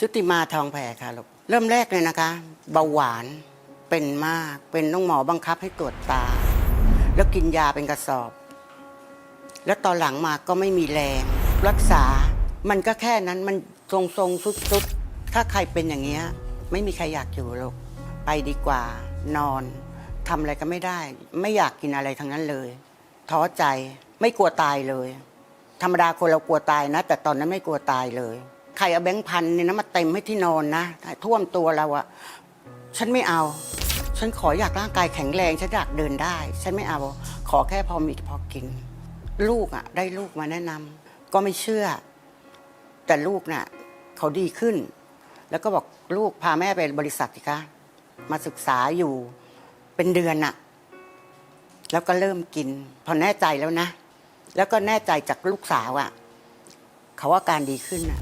ชุติมาทองแผ่ค่ะลูกเริ่มแรกเลยนะคะ เบาหวานเป็นมากเป็นต้องหมอบังคับให้ตรวจตา แล้วกินยาเป็นกระสอบ แล้วตอนหลังมาก็ไม่มีแรง รักษามันก็แค่นั้นมันทรงทรงๆสุดๆถ้าใครเป็นอย่างเงี้ย ไม่มีใครอยากอยู่หรอกไปดีกว่า นอนทำอะไรก็ไม่ได้ ไม่อยากกินอะไรทั้งนั้นเลยท้อใจไม่กลัวตายเลย ธรรมดาคนเรากลัวตายนะ แต่ตอนนั้นไม่กลัวตายเลย ใครเอาแบงค์พันเนี่ยนะมาเต็มให้ที่นอนนะท่วมตัวเราอะฉันไม่เอา ฉันขออยากร่างกายแข็งแรงฉันอยากเดินได้ ฉันไม่เอา ขอแค่พอมีพอกิน ลูกอะได้ลูกมาแนะนำก็ไม่เชื่อ แต่ลูกน่ะเขาดีขึ้น แล้วก็บอกลูกพาแม่ไปบริษัทสิคะมาศึกษาอยู่เป็นเดือนน่ะ แล้วก็เริ่มกิน พอแน่ใจแล้วนะ แล้วก็แน่ใจจากลูกสาวอะ่ะ เขาว่าการดีขึ้นอะ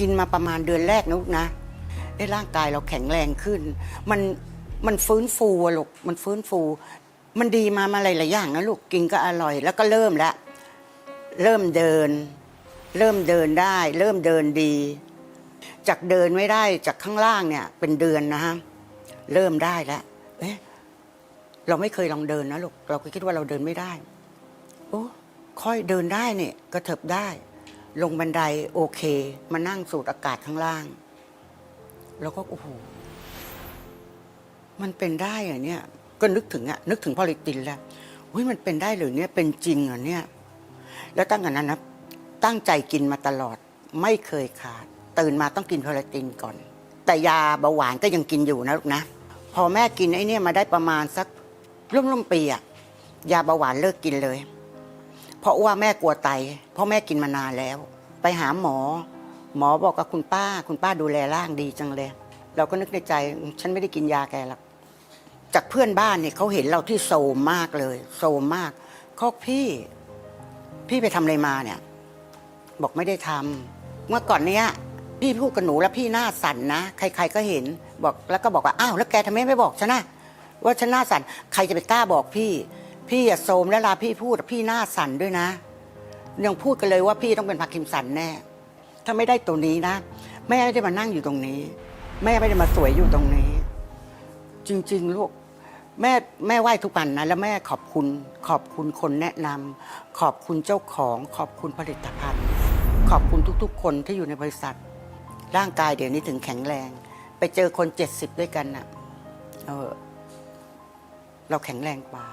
กินมาประมาณเดือนแรกนะลูกนะไอ้ร่างกายเราแข็งแรงขึ้น มันมันฟื้นฟูอะลูกมันฟื้นฟู มันดีมามาหลายๆอย่างนะลูกกินก็อร่อย แล้วก็เริ่มล้วเริ่มเดิน เริ่มเดินได้ เริ่มเดินดี จากเดินไม่ได้จากข้างล่างเนี่ย เป็นเดือนนะฮะเริ่มได้แล้วเอ๊ะเราไม่เคยลองเดินนะลูกเราก็คิดว่าเราเดินไม่ได้โอ้ค่อยเดินได้เนี่ยกระเถิบได้ ลงบันไดโอเค มานั่งสูดอากาศข้างล่าง แล้วก็โอ้โหมันเป็นได้เหรอเนี่ย ก็นึกถึงอะนึกถึงพอลิตินแล้วเฮ้ยมันเป็นได้หรือเนี่ยเป็นจริงเหรอเนี่ย แล้วตั้งแต่นั้นนะตั้งใจกินมาตลอด ไม่เคยขาด ตื่นมาต้องกินพอลิตินก่อน แต่ยาเบาหวานก็ยังกินอยู่นะลูกนะ พอแม่กินไอ้นี่มาได้ประมาณสักร่วมๆปีอะยาเบาหวานเลิกกินเลย เพราะว่าแม่กลัวไต เพราะแม่กินมานานแล้ว ไปหาหมอ หมอบอกกับคุณป้า คุณป้าดูแลร่างดีจังเลย เราก็นึกในใจ ฉันไม่ได้กินยาแกหรอกจากเพื่อนบ้านเนี่ยเขาเห็นเราที่โซมมากเลยโซมมากเขาบอกพี่ พี่ไปทำอะไรมาเนี่ย บอกไม่ได้ทำเมื่อก่อนเนี้ยพี่พูดกับหนูแล้วพี่หน้าสั่นนะใคร ๆก็เห็นบอกแล้วก็บอกว่าอ้าวแล้วแกทำไมไม่บอกฉันนะว่าฉันหน้าสั่นใครจะไปกล้าบอกพี่ พี่อย่าโซมแล้วลาพี่พูดพี่หน้าสั่นด้วยนะ ยังพูดกันเลยว่าพี่ต้องเป็นพาร์กินสันแน่ ถ้าไม่ได้ตัวนี้นะ แม่ไม่ได้มานั่งอยู่ตรงนี้ แม่ไม่ได้มาสวยอยู่ตรงนี้ จริง ๆ ลูก แม่แม่ไหว้ทุกวันนะ แล้วแม่ขอบคุณ ขอบคุณคนแนะนำขอบคุณเจ้าของ ขอบคุณผลิตภัณฑ์ ขอบคุณทุกๆ คนที่อยู่ในบริษัท ร่างกายเดี๋ยวนี้ถึงแข็งแรง ไปเจอคนเจ็ดสิบด้วยกันน่ะเออเราแข็งแรงกว่า